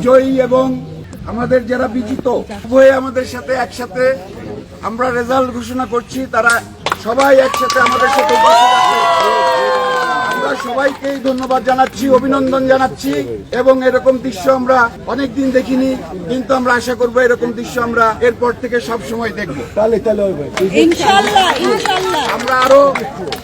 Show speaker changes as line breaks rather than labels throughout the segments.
বিজয়ী এবং আমাদের যারা বিজিত উভয়ে আমাদের সাথে একসাথে আমরা রেজাল্ট ঘোষণা করছি তারা সবাই একসাথে আমাদের সাথে আমরা সবাইকেই ধন্যবাদ জানাচ্ছি অভিনন্দন জানাচ্ছি এবং এরকম দৃশ্য আমরা অনেক দিন দেখিনি কিন্তু আমরা আশা করব এরকম দৃশ্য আমরা এরপর থেকে সব সময় দেখব। আমরা আরও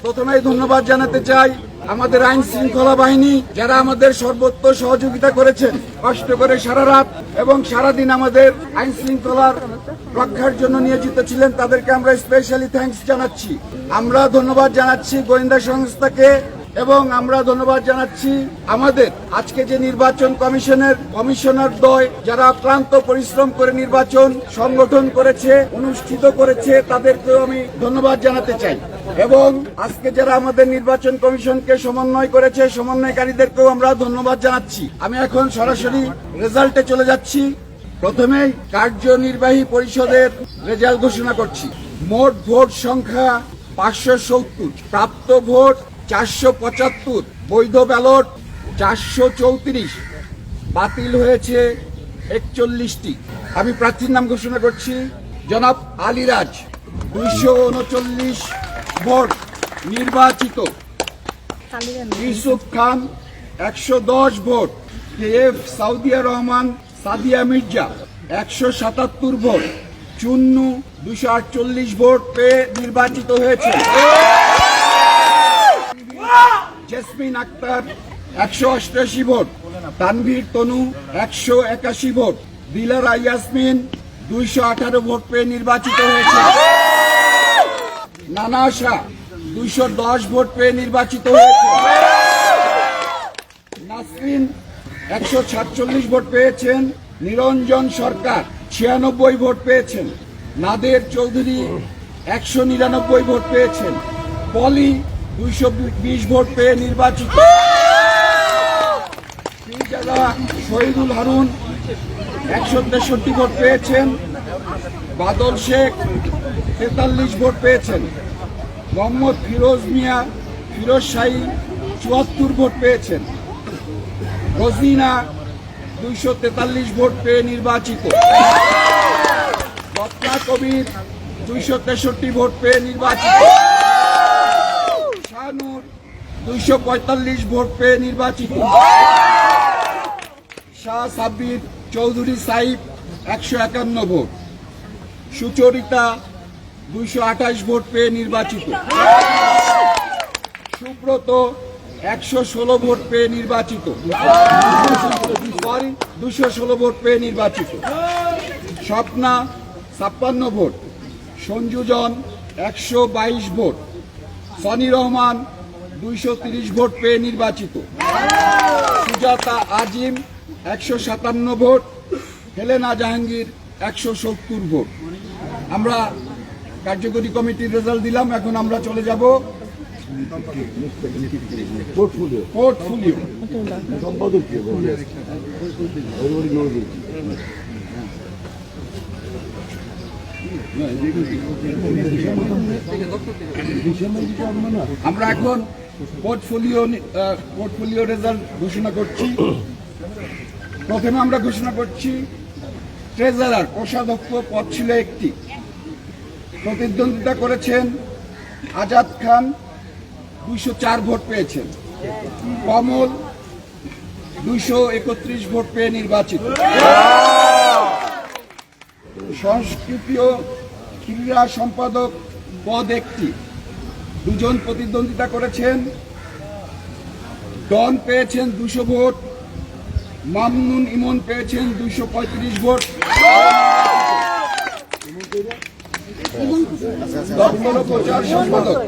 প্রথমেই ধন্যবাদ জানাতে চাই আমাদের আইন শৃঙ্খলা বাহিনী যারা আমাদের সর্বোচ্চ সহযোগিতা করেছেন কষ্ট করে সারা রাত এবং সারাদিন আমাদের আইন শৃঙ্খলার রক্ষার জন্য নিয়োজিত ছিলেন, তাদেরকে আমরা স্পেশালি থ্যাংকস জানাচ্ছি। আমরা ধন্যবাদ জানাচ্ছি গোয়েন্দা সংস্থাকে এবং আমরা ধন্যবাদ জানাচ্ছি আমাদের আজকে যে নির্বাচন কমিশনের, কমিশনার দ্বয় যারা ক্লান্ত পরিশ্রম করে নির্বাচন সংগঠন করেছে, অনুষ্ঠিত করেছে, তাদেরকেও আমি ধন্যবাদ জানাতে চাই। এবং আজকে যারা আমাদের নির্বাচন কমিশনকে সমন্বয় করেছে, সমন্বয়কারীদেরকেও আমরা ধন্যবাদ জানাচ্ছি। আমি এখন সরাসরি রেজাল্টে চলে যাচ্ছি। প্রথমেই কার্যনির্বাহী পরিষদের রেজাল্ট ঘোষণা করছি। মোট ভোট সংখ্যা পাঁচশো সত্তর। প্রাপ্ত ভোট চারশো পঁচাত্তর বৈধ ব্যালট চারশো চৌত্রিশ বাতিল হয়েছে একচল্লিশটি। আমি প্রার্থীর নাম ঘোষণা করছি জনাব আলিরাজ দুইশো উনচল্লিশ ভোট নির্বাচিত। ইউসুফ খান একশো দশ vote. K F Saudia Rahman Sadia Mirza একশো সাতাত্তর ভোট। চুন্নু দুশো আটচল্লিশ ভোট পেয়ে নির্বাচিত হয়েছে। জেসমিন আক্তার, একশো অষ্টাশি ভোট। তানভীর তনু, একশো একাশি ভোট। দিলারা ইয়াসমিন, দুইশো আঠারো ভোট পেয়ে নির্বাচিত হয়েছে। নানা শাহ দুইশো দশ ভোট পেয়ে নির্বাচিত হয়েছে। নাসরিন, একশো সাতচল্লিশ ভোট পেয়েছেন। নিরঞ্জন সরকার, ছিয়ানব্বই ভোট পেয়েছেন। নাদের চৌধুরী, একশো নিরানব্বই ভোট পেয়েছেন। পলি দুইশো বিশ ভোট পেয়ে নির্বাচিত। শহীদুল হারুন একশো তেষট্টি ভোট পেয়েছেন, বাদল শেখ তেতাল্লিশ ভোট পেয়েছেন, মোহাম্মদ ফিরোজ মিয়া, ফিরোজ শাহী চুয়াত্তর ভোট পেয়েছেন। রোজিনা দুইশো তেতাল্লিশ ভোট পেয়ে নির্বাচিত। রত্না কবির দুইশো তেষট্টি ভোট পেয়ে নির্বাচিত। দুইশো পঁয়তাল্লিশ ভোট পেয়ে নির্বাচিত। শাহ সাব্বির চৌধুরী সাইব একশো একান্ন ভোট। সুচরিতা দুইশো আঠাশ ভোট পেয়ে নির্বাচিত। সুব্রত একশো ষোলো ভোট পেয়ে নির্বাচিত। সরি দুশো ষোলো ভোট পেয়ে নির্বাচিত। স্বপ্না ছাপ্পান্ন ভোট। সঞ্জুজন একশো বাইশ ভোট। সনি রহমান দুইশো তিরিশ ভোট পেয়ে নির্বাচিত। সুজাতা আজিম একশো সাতান্ন ভোট হেলেনা জাহাঙ্গীর একশো সত্তর ভোট। আমরা কার্যকরী কমিটির রেজাল্ট দিলাম এখন আমরা চলে যাব
পোর্টফোলিও।
পোর্টফোলিও। আমরা এখন পোর্টফোলিও পোর্টফোলিও রেজাল্ট ঘোষণা করছি। প্রথমে আমরা ঘোষণা করছি ট্রেজারার কোষাধ্যক্ষ পদ ছিল একটি। প্রতিদ্বন্দ্বিতা করেছেন আজাদ খান, দুইশো চার ভোট পেয়েছেন। কমল, দুইশো একত্রিশ ভোট পেয়ে নির্বাচিত। সংস্কৃতি ও ক্রীড়া সম্পাদক পদ একটি। দুজন প্রতিদ্বন্দ্বিতা করেছেন। ডন পেয়েছেন দুশো ভোট। মামনুন ইমন পেয়েছেন দুশো পঁয়ত্রিশ ভোট। সম্পাদক।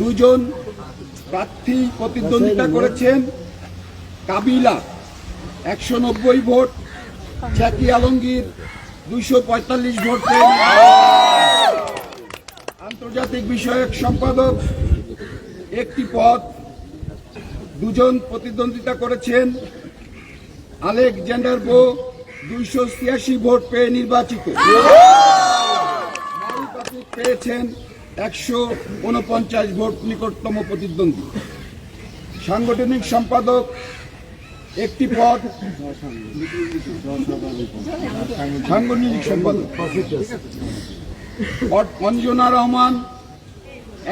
দুজন প্রার্থী প্রতিদ্বন্দ্বিতা করেছেন। কাবিলা একশো নব্বই ভোট। জ্যাকি আলমগীর দুশো পঁয়তাল্লিশ ভোট পেয়ে আন্তর্জাতিক বিষয়ক সম্পাদক একটি পদ দুজন প্রতিদ্বন্দ্বিতা করেছেন। আলেকজান্ডার বো দুইশো ছিয়াশি ভোট পেয়ে নির্বাচিত। পেয়েছেন একশো উনপঞ্চাশ ভোট, নিকটতম প্রতিদ্বন্দ্বী। সাংগঠনিক সম্পাদক একটি পদ সাংগঠনিক সম্পাদক। অঞ্জনা রহমান,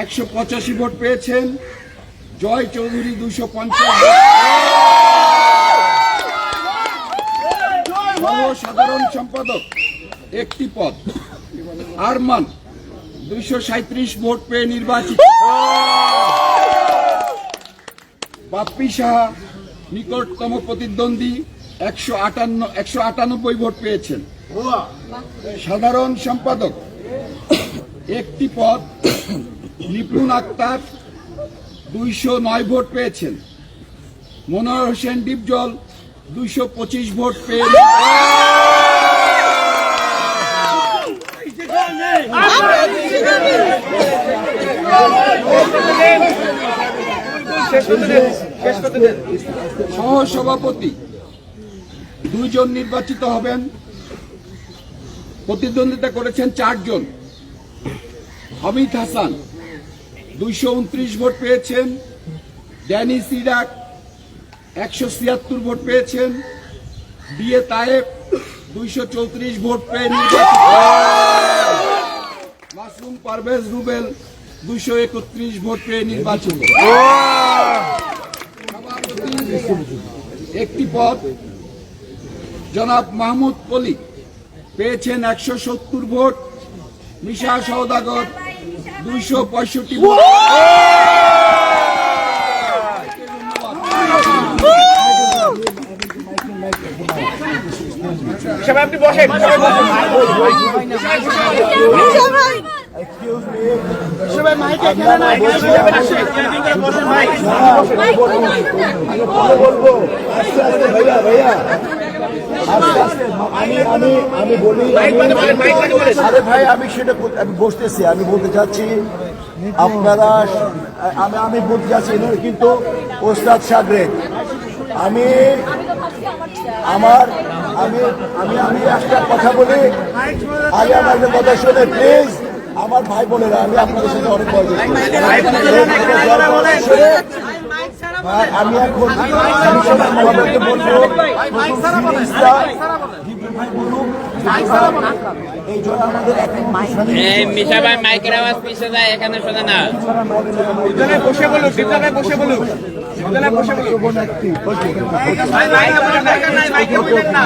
একশো পঁচাশি ভোট পেয়েছেন। জয় চৌধুরী দুশো পঞ্চাশ সাধারণ সম্পাদক, একটি পদ। আরমান দুইশো সাঁত্রিশ ভোট পেয়ে নির্বাচিত। বাপ্পি সাহা, নিকটতম প্রতিদ্বন্দ্বী, একশো আটান্ন, একশো আটানব্বই ভোট পেয়েছেন। সাধারণ সম্পাদক একটি পদ নিপুণ আক্তার দুইশো নয় ভোট পেয়েছেন। মনোহর হোসেন ডিপজল দুইশো পঁচিশ ভোট পেয়ে সহসভাপতি। দুইজন নির্বাচিত হবেন। প্রতিদ্বন্দ্বিতা করেছেন চারজন। হামিদ হাসান, দুইশো উনত্রিশ ভোট পেয়েছেন। ড্যানি সিরাক, একশো ছিয়াত্তর ভোট পেয়েছেন। বিএ তায়েব, দুইশো চৌত্রিশ ভোট পেয়ে মাসুম পারভেজ রুবেল, দুইশো একত্রিশ ভোট পেয়ে সভাপতি, একটি পদ, জনাব মাহমুদ কলি। পেয়েছেন একশো সত্তর ভোট। মিশা সৌদাগর দুইশো পঁয়ষট্টি ভোট।
বলব। ভাইয়া ভাইয়া। আমি আমি আমি বলি ভাই আমি সেটা আমি বসতেছি আমি বলতে চাচ্ছি আপনারা আমি আমি বলতে চাচ্ছি কিন্তু ওস্তাদ সাগরেদ আমি আমার আমি আমি আমি একটা কথা বলি আগে আমার কথা শুনে প্লিজ আমার ভাই বোনেরা আমি আপনাদের সাথে অনেক আর আমি এখন বলব প্রথম সিরিজটা দীপু ভাই এই জন্য আমাদের এখন
এই মিশা ভাই মাইকের আওয়াজ পিছিয়ে যায় এখানে শোনে না।
বসে বলুন দীপদা বসে বলুন দীপদা বসে বলুন ভাই মাইকে বলেন দরকার নাই মাইকে বলেন না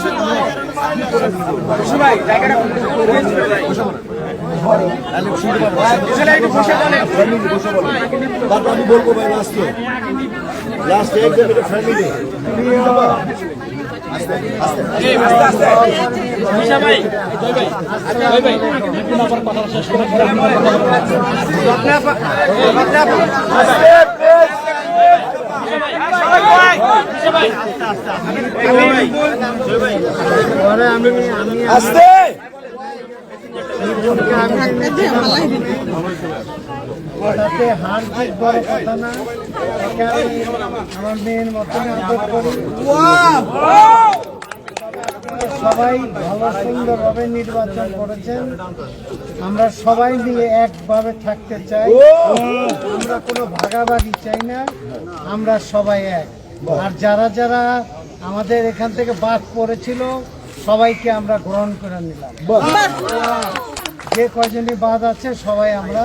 শোনা ভাই জায়গাটা
তারপর আমি বলব ভাই লাস্টে লাস্টে একদম এটা ফ্যামিলি আস্তে।
তাতে হার জিত বড় কথা না আমার মেয়ের মতন আদর করি। সবাই ভালো, সুন্দরভাবে নির্বাচন করেছেন। আমরা সবাই মিলে একভাবে থাকতে চাই। আমরা কোনো ভাগাভাগি চাই না। আমরা সবাই এক। আর যারা যারা আমাদের এখান থেকে বাদ পড়েছিল, সবাইকে আমরা গ্রহণ করে নিলাম। যে কয়জনই বাদ আছে, সবাই আমরা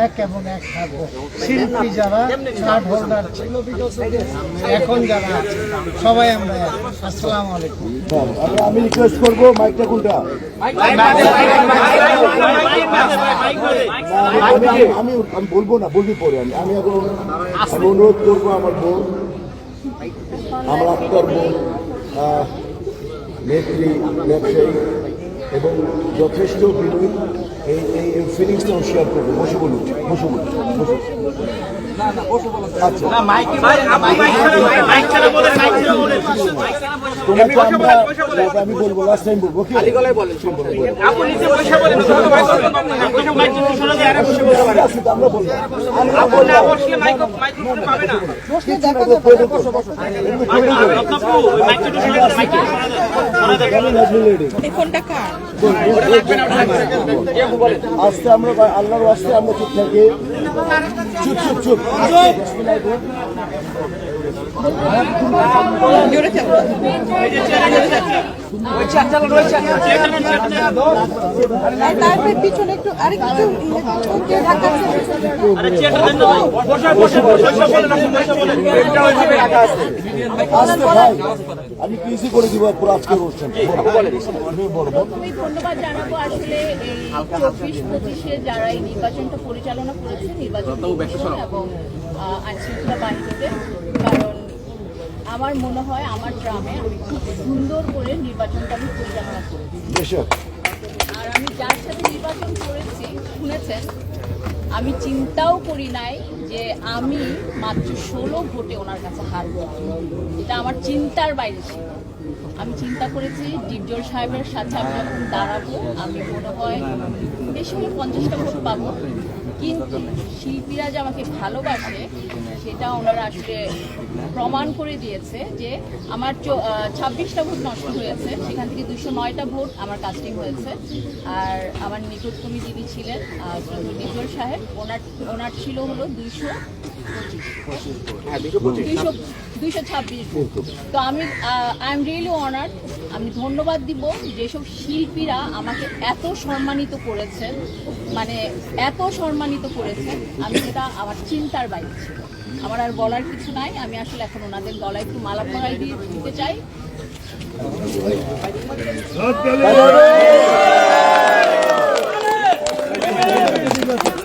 এক এবং এক থাকব। শিল্পী যারা কার্ড হোল্ডার ছিল এখন যারা আছে, সবাই আমরা এক। আসসালামু আলাইকুম।
আমি রিকোয়েস্ট করব মাইকটা কোনটা? আমি আমি- বলব না, বলবি পরে। আমি আমি এখন অনুরোধ করব আমার বোন আমার আপনার বোন নেত্রী, ব্যবসায়ী এবং যথেষ্ট বিনয়ী এই এই এই ফিলিংসটা শেয়ার করব। বসে বলুন বসে বলুন বসে আচ্ছা। তোমাকে আমরা আমি বলব লাস্ট টাইম কি আমরা
ফোনটা কার?
আজকে আমরা আল্লাহর আস্তে আমরা ঠিক থাকি। চুপ চুপ চুপ।
পিছনে একটু আরেকটু
আমি ইজি করে দিব পুরো আজকের অনুষ্ঠান? আমি বলব।
ধন্যবাদ জানাব আসলে এই চব্বিশ পঁচিশে যারা এই নির্বাচনটা পরিচালনা করেছে নির্বাচন এবং আইন শৃঙ্খলা বাহিনীতে। কারণ আমার মনে হয় আমার গ্রামে আমি খুব সুন্দর করে নির্বাচনটা আমি পরিচালনা করেছি। আর আমি যার সাথে নির্বাচন করেছি শুনেছেন আমি চিন্তাও করি নাই যে আমি মাত্র ষোলো ভোটে ওনার কাছে হারবো এটা আমার চিন্তার বাইরে ছিল। আমি চিন্তা করেছি ডিপজল সাহেবের সাথে আমি যখন দাঁড়াবো। আমি মনে হয় বেশি হলে পঞ্চাশটা ভোট পাবো। কিন্তু শিল্পীরা যে আমাকে ভালোবাসে সেটা ওনারা আসলে প্রমাণ করে দিয়েছে যে আমার ছাব্বিশটা ভোট নষ্ট হয়েছে সেখান থেকে দুশো নয়টা ভোট আমার কাস্টিং হয়েছে। আর আমার নিকটতমী যিনি ছিলেন নিজল সাহেব। ওনার ওনার ছিল হলো দুইশো দুইশো দুইশো ছাব্বিশ। তো আমি আই এম রিয়েলি অনার্ড আমি ধন্যবাদ দিব যেসব শিল্পীরা আমাকে এত সম্মানিত করেছেন। মানে এত সম্মানিত করেছেন আমি সেটা আমার চিন্তার বাইরে ছিল। আমার আর বলার কিছু নাই। আমি আসলে এখন ওনাদের গলায় একটু মালা পরাই দিয়ে দিতে চাই।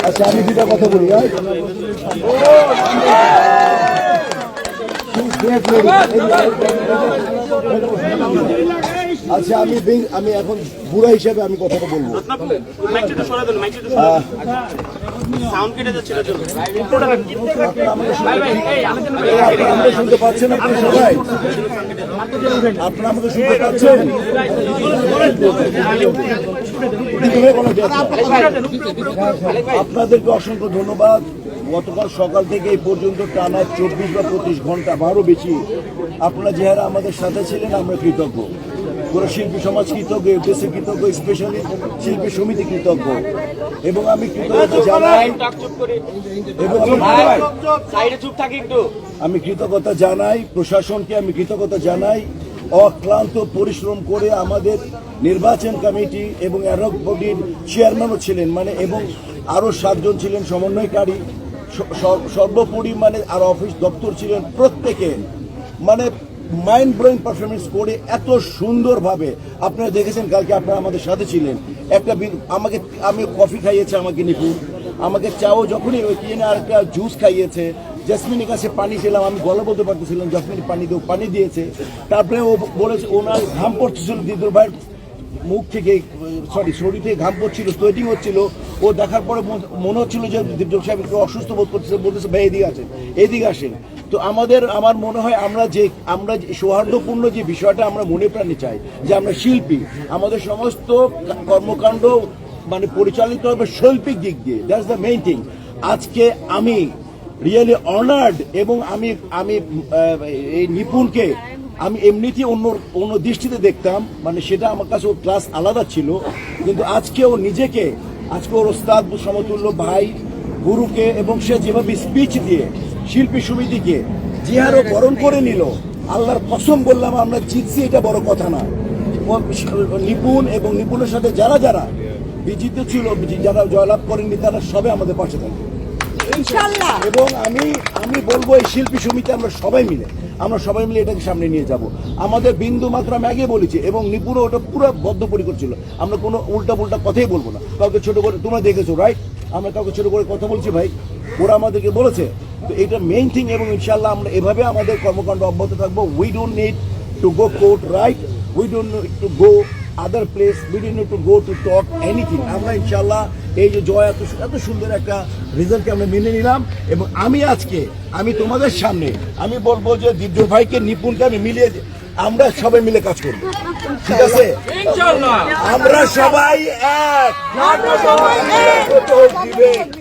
আচ্ছা আমি দুটা কথা বলি হ্যাঁ? আচ্ছা আমি আমি এখন বুড়া হিসাবে আমি কথাটা বলব। আপনারা শুনতে- পাচ্ছেন আপনি সবাই? আপনারা আমাকে শুনতে পাচ্ছেন? আপনাদেরকে অসংখ্য ধন্যবাদ। গতকাল সকাল থেকে এই পর্যন্ত টানা চব্বিশ বা পঁচিশ ঘণ্টা বারো বেশি। আপনারা যারা আমাদের সাথে ছিলেন আমরা কৃতজ্ঞ। পুরো শিল্পী সমাজ কৃতজ্ঞ এফডিসি কৃতজ্ঞ স্পেশালি শিল্পী সমিতি কৃতজ্ঞ। এবং আমি কৃতজ্ঞতা জানাই এবং আমি কৃতজ্ঞতা জানাই প্রশাসনকে আমি কৃতজ্ঞতা জানাই। অক্লান্ত পরিশ্রম করে আমাদের নির্বাচন কমিটি এবং অ্যাডহক বডির চেয়ারম্যানও ছিলেন মানে এবং আরও সাতজন ছিলেন সমন্বয়কারী। সর্বোপরি মানে আর অফিস দপ্তর ছিলেন প্রত্যেকে। মানে মাইন্ড ব্লোয়িং পারফরমেন্স করে এত সুন্দরভাবে। আপনারা দেখেছেন কালকে আপনারা আমাদের সাথে ছিলেন। একটা আমাকে, আমি কফি খাইয়েছে আমাকে নিপুণ আমাকে চাও যখনই কিনে আর একটা জুস খাইয়েছে। জেসমিনের কাছে পানি ছিলাম আমি গলা বলতে পারতেছিলাম, জেসমিন, পানি দেও। পানি দিয়েছে। তারপরে ও বলেছে, ওনার ঘাম পড়তেছিল। দিদুর ভাইয়ের মুখ থেকে সরি শরীর ঘাম পড়ছিল সোয়েটিং হচ্ছিল। ও দেখার পরে মন- হচ্ছিল যে দীপজল সাহেব একটু অসুস্থ বোধ করতেছে বলতেছে, ভাই, এদিকে আসেন এদিকে আসেন। তো আমাদের, আমার মনে হয় আমরা যে, আমরা সৌহার্দ্যপূর্ণ যে বিষয়টা আমরা মনে প্রাণে চাই, যে আমরা শিল্পী, আমাদের সমস্ত কর্মকাণ্ড মানে পরিচালিত হবে শৈল্পিক দিক দিয়ে। দ্যাটস দ্য মেইন থিং আজকে আমি রিয়েলি অনার্ড এবং আমি আমি এই নিপুণকে আমি এমনিতেই অন্য অন্য দৃষ্টিতে দেখতাম মানে সেটা আমার কাছে ওর ক্লাস আলাদা ছিল কিন্তু আজকে ও নিজেকে আজকে ওর ওস্তাদ সমতুল্য ভাই গুরুকে এবং সে যেভাবে স্পিচ দিয়ে শিল্পী সমিতিকে যে হারে বরণ করে নিল আল্লাহর কসম বললাম আমরা জিতছি এটা বড় কথা না। নিপুণ এবং নিপুণের সাথে যারা যারা বিজিত ছিল যারা জয়লাভ করেননি তারা সবে আমাদের পাশে থাকবে। এবং আমি আমি বলব এই শিল্পী সমিতি আমরা সবাই মিলে। আমরা সবাই মিলে এটাকে সামনে নিয়ে যাব। আমাদের বিন্দু মাত্র আমি আগে বলেছি এবং নিপুণও ওটা পুরো বদ্ধপরিকর ছিল। আমরা কোনো উল্টা পুল্টা কথাই বলব না। কাউকে ছোট করে তোমরা দেখেছ রাইট আমরা কাউকে ছোট করে কথা বলছি, ভাই। ওরা আমাদেরকে বলেছে। তো এটা মেইন থিং এবং ইনশাল্লাহ আমরা এভাবে আমাদের কর্মকাণ্ড অব্যাহত থাকব। We don't need to go court right we don't need to go other place we to go to talk anything আমরা ইনশাল্লাহ এই যে জয় এত এত সুন্দর একটা রেজাল্টকে আমরা মেনে নিলাম এবং আমি আজকে আমি তোমাদের সামনে আমি বলব যে দিব্য ভাইকে নিপুণকে আমি মিলিয়ে আমরা সবাই মিলে কাজ করব। ঠিক আছে? আমরা সবাই এক।